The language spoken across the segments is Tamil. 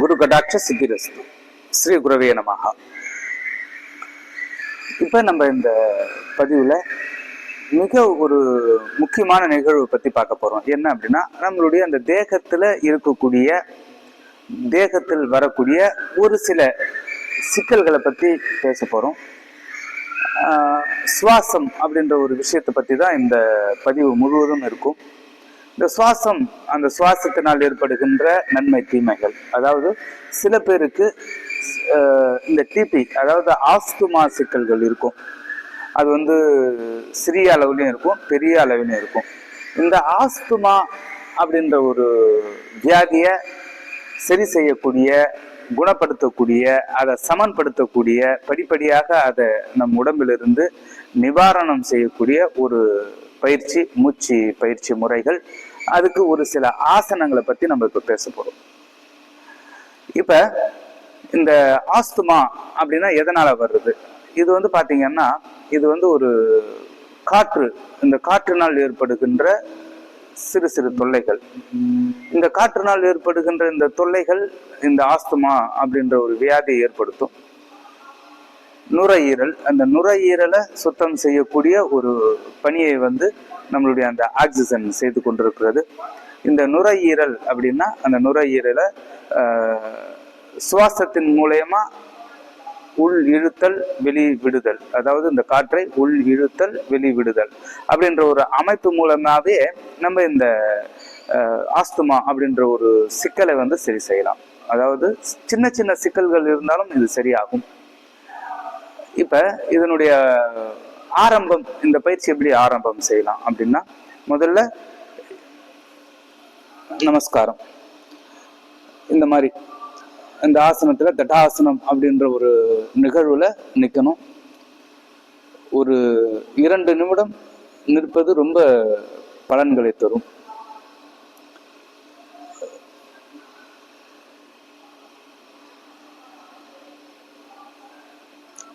குரு கடாட்ச சித்திரஸ்து. ஸ்ரீ குருவே நமஹா. இப்போ நம்ம இந்த பதிவில் மிக ஒரு முக்கியமான நிகழ்வு பற்றி பார்க்க போகிறோம் என்ன அப்படின்னா நம்மளுடைய அந்த தேகத்தில் இருக்கக்கூடிய தேகத்தில் வரக்கூடிய ஒரு சில சிக்கல்களை பற்றி பேச போகிறோம் சுவாசம் அப்படின்ற ஒரு விஷயத்தை பற்றி தான் இந்த பதிவு முழுவதும் இருக்கும். இந்த சுவாசம் அந்த சுவாசத்தினால் ஏற்படுகின்ற நன்மை தீமைகள். அதாவது சில பேருக்கு இந்த டிபி அதாவது ஆஸ்துமா சிக்கல்கள் இருக்கும். அது வந்து சிறிய அளவுலையும் இருக்கும் பெரிய அளவிலையும் இருக்கும். இந்த ஆஸ்துமா அப்படின்ற ஒரு வியாதியை சரி செய்யக்கூடிய குணப்படுத்தக்கூடிய அதை சமன்படுத்தக்கூடிய படிப்படியாக அதை நம் உடம்பிலிருந்து நிவாரணம் செய்யக்கூடிய ஒரு பயிற்சி மூச்சு பயிற்சி முறைகள் அதுக்கு ஒரு சில ஆசனங்களை பத்தி நம்ம இப்ப பேச போறோம். இப்ப இந்த ஆஸ்துமா அப்படின்னா எதனால வருது இது வந்து பாத்தீங்கன்னா இது வந்து ஒரு காற்று இந்த காற்றினால் ஏற்படுகின்ற சிறு சிறு தொல்லைகள். இந்த காற்றினால் ஏற்படுகின்ற இந்த தொல்லைகள் இந்த ஆஸ்துமா அப்படின்ற ஒரு வியாதியை ஏற்படுத்தும். நுரையீரல் அந்த நுரையீரலை சுத்தம் செய்யக்கூடிய ஒரு பணியை வந்து நம்மளுடைய அந்த ஆக்சிஜன் செய்து கொண்டிருக்கிறது. இந்த நுரையீரல் அப்படின்னா அந்த நுரையீரலை ஆஹ், சுவாசத்தின் மூலயமா உள் இழுத்தல் வெளி விடுதல். அதாவது இந்த காற்றை உள் இழுத்தல் வெளி விடுதல் அப்படின்ற ஒரு அமைப்பு மூலமாவே நம்ம இந்த அஹ், ஆஸ்துமா அப்படின்ற ஒரு சிக்கலை வந்து சரி செய்யலாம். அதாவது சின்ன சின்ன சிக்கல்கள் இருந்தாலும் இது சரியாகும். இப்ப இதனுடைய ஆரம்பம் இந்த பயிற்சி எப்படி ஆரம்பம் செய்யலாம் அப்படின்னா முதல்ல நமஸ்காரம். இந்த மாதிரி இந்த ஆசனத்துல தட்டாசனம் அப்படின்ற ஒரு நிகழ்வுல நிற்கணும் ஒரு இரண்டு நிமிடம் நிற்பது ரொம்ப பலன்களை தரும்.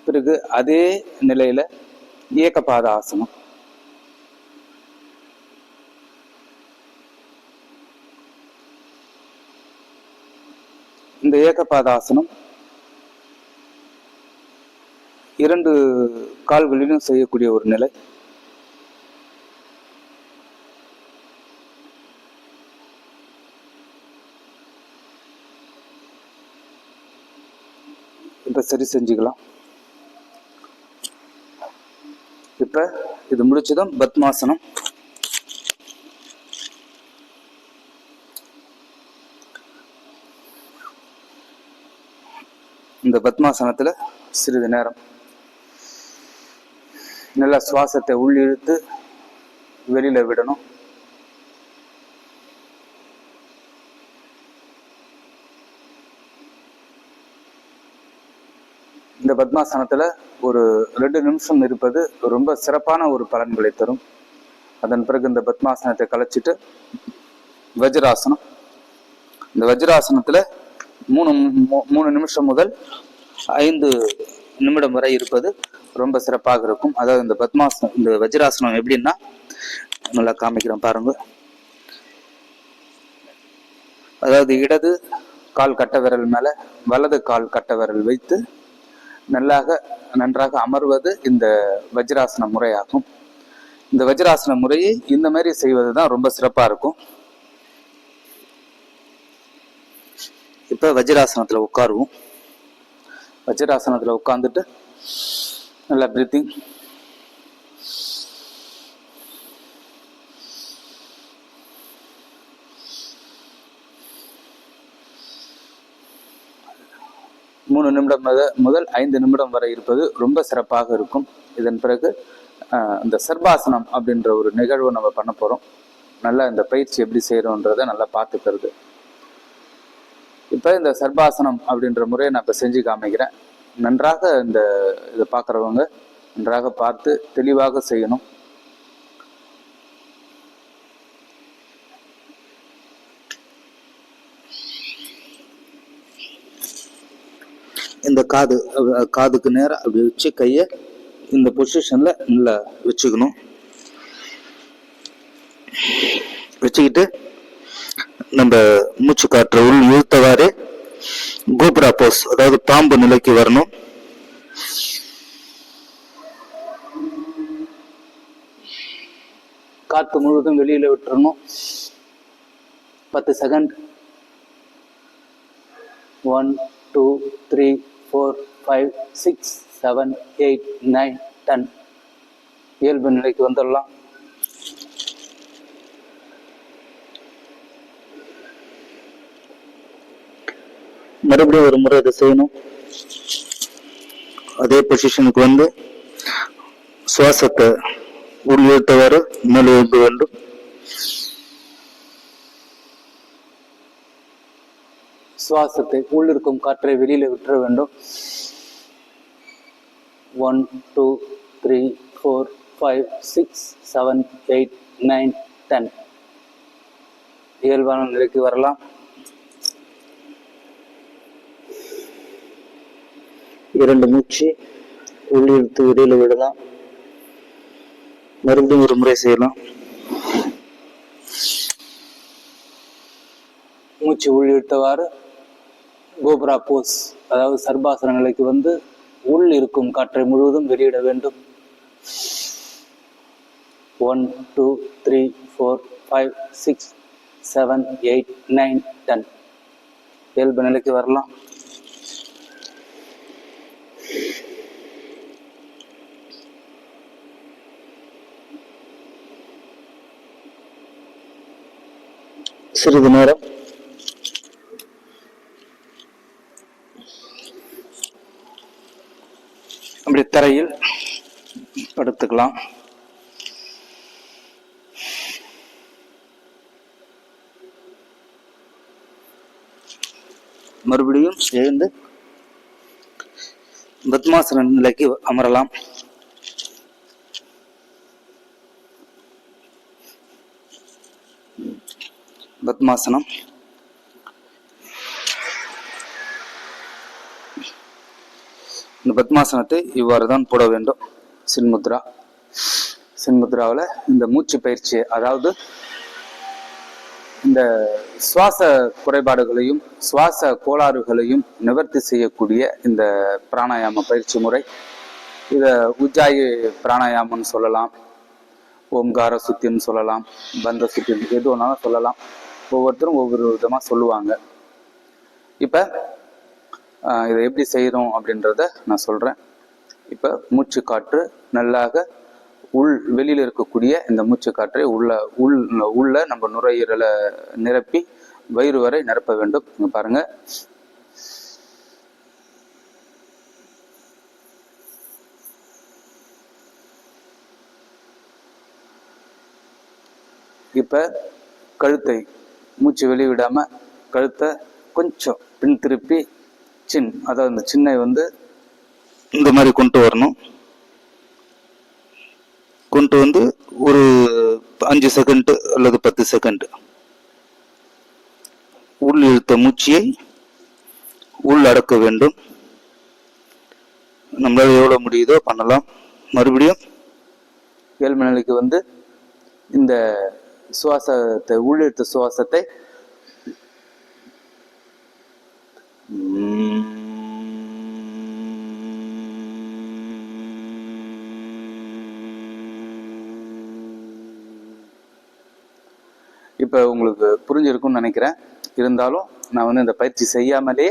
பிறகு அதே நிலையில ஏகபாத ஆசனம். இந்த ஏகபாத ஆசனம் இரண்டு கால்களிலும் செய்யக்கூடிய ஒரு நிலை. இப்ப சரி செஞ்சுக்கலாம். இப்போ இது முடிச்சதும் பத்மாசனம். இந்த பத்மாசனத்தில் சிறிது நேரம் நல்லா சுவாசத்தை உள்ளிழுத்து வெளியில் வெளியில விடணும். இந்த பத்மாசனத்தில் ஒரு ரெண்டு நிமிஷம் இருப்பது ரொம்ப சிறப்பான ஒரு பலன்களை தரும். அதன் பிறகு இந்த பத்மாசனத்தை கலைச்சிட்டு வஜ்ராசனம். இந்த வஜ்ராசனத்தில் மூணு மூ- மூணு நிமிஷம் முதல் ஐந்து நிமிடம் வரை இருப்பது ரொம்ப சிறப்பாக இருக்கும். அதாவது இந்த பத்மாசனம் இந்த வஜ்ராசனம் எப்படின்னா நல்லா காமிக்கிறோம் பாருங்க. அதாவது இடது கால் கட்ட விரல் மேலே வலது கால் கட்ட விரல் வைத்து நல்லாக நன்றாக அமர்வது இந்த வஜ்ராசன முறையாகும். இந்த வஜ்ராசன முறையை இந்த மாதிரி செய்வது தான் ரொம்ப சிறப்பாக இருக்கும். இப்போ வஜ்ராசனத்தில் உட்காருவோம். வஜ்ராசனத்தில் உட்காந்துட்டு நல்லா பிரீத்திங் மூணு நிமிடம் முத- முதல் ஐந்து நிமிடம் வரை இருப்பது ரொம்ப சிறப்பாக இருக்கும். இதன் பிறகு இந்த சர்பாசனம் அப்படின்ற ஒரு நிகழ்வு நம்ம பண்ண போகிறோம் நல்லா இந்த பயிற்சி எப்படி செய்கிறோன்றத நல்லா பார்த்துக்கிறது. இப்போ இந்த சர்பாசனம் அப்படின்ற முறையை நான் இப்போ செஞ்சு காமிக்கிறேன். நன்றாக இந்த இதை பார்க்குறவங்க நன்றாக பார்த்து தெளிவாக செய்யணும். இந்த காது காதுக்கு நேரம் அப்படி வச்சு கையை இந்த பொசிஷன்ல நல்லா வச்சுக்கணும். வச்சுக்கிட்டு நம்ம மூச்சு காற்றை உள் இழுத்தவாறு கோபுரா போஸ் அதாவது பாம்பு நிலைக்கு வரணும். காற்று முழுவதும் வெளியில விட்டுறணும். பத்து second one two three four five six seven eight nine ten இயல்பு நிலைக்கு வந்துடலாம். மறுபடியும் ஒரு முறை இதை செய்யணும். அதே பொசிஷனுக்கு வந்து சுவாசத்தை உள் இழுத்தவாறு மேல் வேண்டும். சுவாசத்தை உள்ளிருக்கும் காற்றை வெளியில விட்டுற வேண்டும். One two three four five six seven eight nine ten இயல்பான நிலைக்கு வரலாம். இரண்டு மூச்சு உள்ளிழுத்து இழுத்து விடலாம். மறுபடியும் ஒரு முறை செய்யலாம். மூச்சு உள்ளிழுத்தவாறு கோபுரா போஸ் அதாவது சர்பாசனங்களுக்கு நிலைக்கு வந்து உள் இருக்கும் காற்றை முழுவதும் வெளியிட வேண்டும். One two three four five six seven eight nine ten இயல்பு நிலைக்கு வரலாம். சிறிது நேரம் அப்படி தரையில் படுத்துக்கலாம். மறுபடியும் எழுந்து பத்மாசன நிலைக்கு அமரலாம். பத்மாசனம் இந்த பத்மாசனத்தை இவ்வாறு தான் போட வேண்டும். சின்முத்ரா. சின்முத்ராவில் இந்த மூச்சு பயிற்சி அதாவது இந்த சுவாச குறைபாடுகளையும் சுவாச கோளாறுகளையும் நிவர்த்தி செய்யக்கூடிய இந்த பிராணாயாம பயிற்சி முறை. இதை உஜ்ஜாயி பிராணாயாமம்னு சொல்லலாம். ஓம்கார சுத்தின்னு சொல்லலாம். பந்த சுத்தின்னு எது வேணாலும் சொல்லலாம். ஒவ்வொருத்தரும் ஒவ்வொரு விதமாக சொல்லுவாங்க. இப்போ இதை எப்படி செய்கிறோம் அப்படின்றத நான் சொல்கிறேன் இப்போ மூச்சு காற்று நல்லாக உள் வெளியில் இருக்கக்கூடிய இந்த மூச்சு காற்றை உள்ள உள் உள்ள நம்ம நுரையீரலை நிரப்பி வயிறு வரை நிரப்ப வேண்டும். நீங்கள் பாருங்க. இப்போ கழுத்தை மூச்சு வெளிவிடாமல் கழுத்தை கொஞ்சம் பின் திருப்பி சின் அதாவது இந்த சின்னை வந்து இந்த மாதிரி கொண்டு வரணும். கொண்டு வந்து ஒரு அஞ்சு செகண்ட் அல்லது பத்து செகண்ட் உள் இழுத்த மூச்சியை உள் அடக்க வேண்டும். நம்மளால் எவ்வளோ முடியுதோ பண்ணலாம். மறுபடியும் ஏழ்மை நிலைக்கு வந்து இந்த சுவாசத்தை உள்ளிழுத்த சுவாசத்தை இப்போ உங்களுக்கு புரிஞ்சிருக்கும்னு நினைக்கிறேன். இருந்தாலும் நான் வந்து இந்த பயிற்சி செய்யாமலே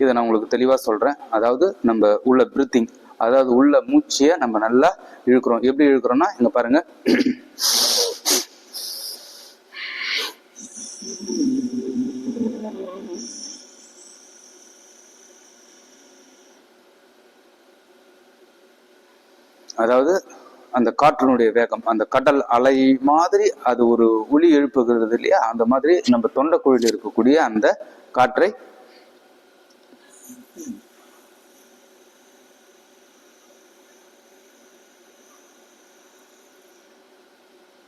இதை நான் உங்களுக்கு தெளிவாக சொல்கிறேன் அதாவது நம்ம உள்ள பிரீத்திங் அதாவது உள்ள மூச்சியை நம்ம நல்லா இழுக்கிறோம். எப்படி இழுக்கிறோம்னா இங்கே பாருங்கள் அதாவது அந்த காற்றினுடைய வேகம் அந்த கடல் அலை மாதிரி அது ஒரு ஒளி எழுப்புகிறது இல்லையா? அந்த மாதிரி நம்ம தொண்டைக்குழியில் இருக்கக்கூடிய அந்த காற்றை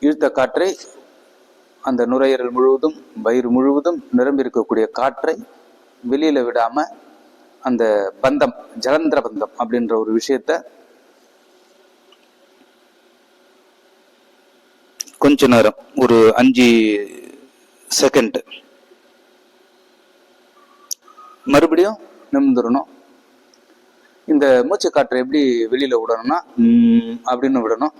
இழுத்த காற்றை அந்த நுரையீரல் முழுவதும் வயிறு முழுவதும் நிரம்பி இருக்கக்கூடிய காற்றை வெளியில விடாம அந்த பந்தம் ஜலந்திர பந்தம் அப்படின்ற ஒரு விஷயத்த கொஞ்ச நேரம் ஒரு அஞ்சு செகண்ட் மறுபடியும் நிமிந்துடணும் இந்த மூச்சு காற்றை எப்படி வெளியில விடணும்னா அப்படின்னு விடணும்.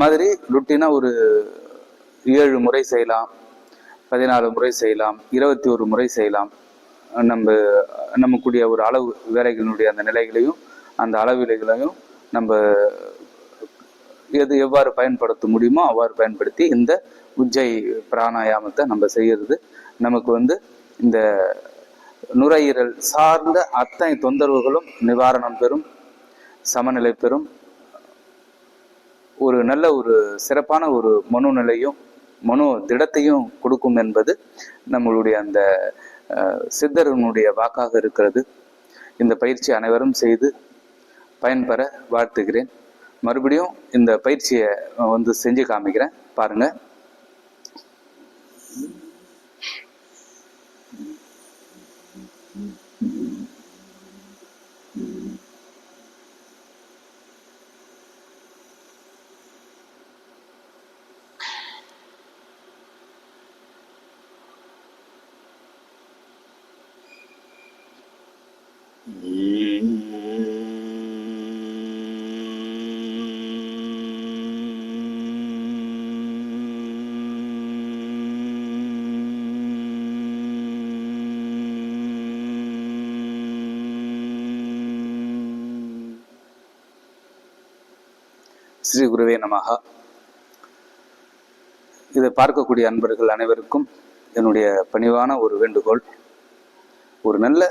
மாதிரி லுட்டினா ஒரு ஏழு முறை செய்யலாம் பதினாலு முறை செய்யலாம் இருபத்தி ஒரு முறை செய்யலாம். நம்ம நமக்குடைய ஒரு அளவு வேலைகளினுடைய அந்த நிலைகளையும் அந்த அளவிலைகளையும் நம்ம எது எவ்வாறு பயன்படுத்த முடியுமோ அவ்வாறு பயன்படுத்தி இந்த உஜ்ஜை பிராணாயாமத்தை நம்ம செய்யறது. நமக்கு வந்து இந்த நுரையீரல் சார்ந்த அத்தனை தொந்தரவுகளும் நிவாரணம் பெறும் சமநிலை பெறும் ஒரு நல்ல ஒரு சிறப்பான ஒரு மனோநிலையும் மனோ திடத்தையும் கொடுக்கும் என்பது நம்மளுடைய அந்த சித்தரனுடைய வாக்காக இருக்கிறது. இந்த பயிற்சி அனைவரும் செய்து பயன்பெற வாழ்த்துகிறேன். மறுபடியும் இந்த பயிற்சியை வந்து செஞ்சு காமிக்கிறேன். பாருங்க. ஸ்ரீ குருவே நமகா இதை பார்க்கக்கூடிய அன்பர்கள் அனைவருக்கும் என்னுடைய பணிவான ஒரு வேண்டுகோள். ஒரு நல்ல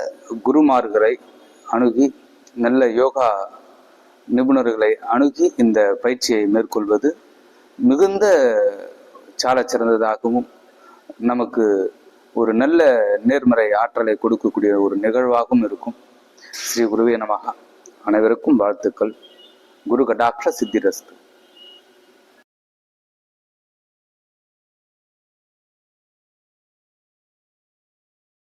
குருமார்களை அணுகி நல்ல யோகா நிபுணர்களை அணுகி இந்த பயிற்சியை மேற்கொள்வது மிகுந்த சாலச்சிறந்ததாகவும் நமக்கு ஒரு நல்ல நேர்மறை ஆற்றலை கொடுக்கக்கூடிய ஒரு நிகழ்வாகவும் இருக்கும். ஸ்ரீ குருவே நமகா அனைவருக்கும் வாழ்த்துக்கள். குரு கடாட்ச சித்திரஸ்து.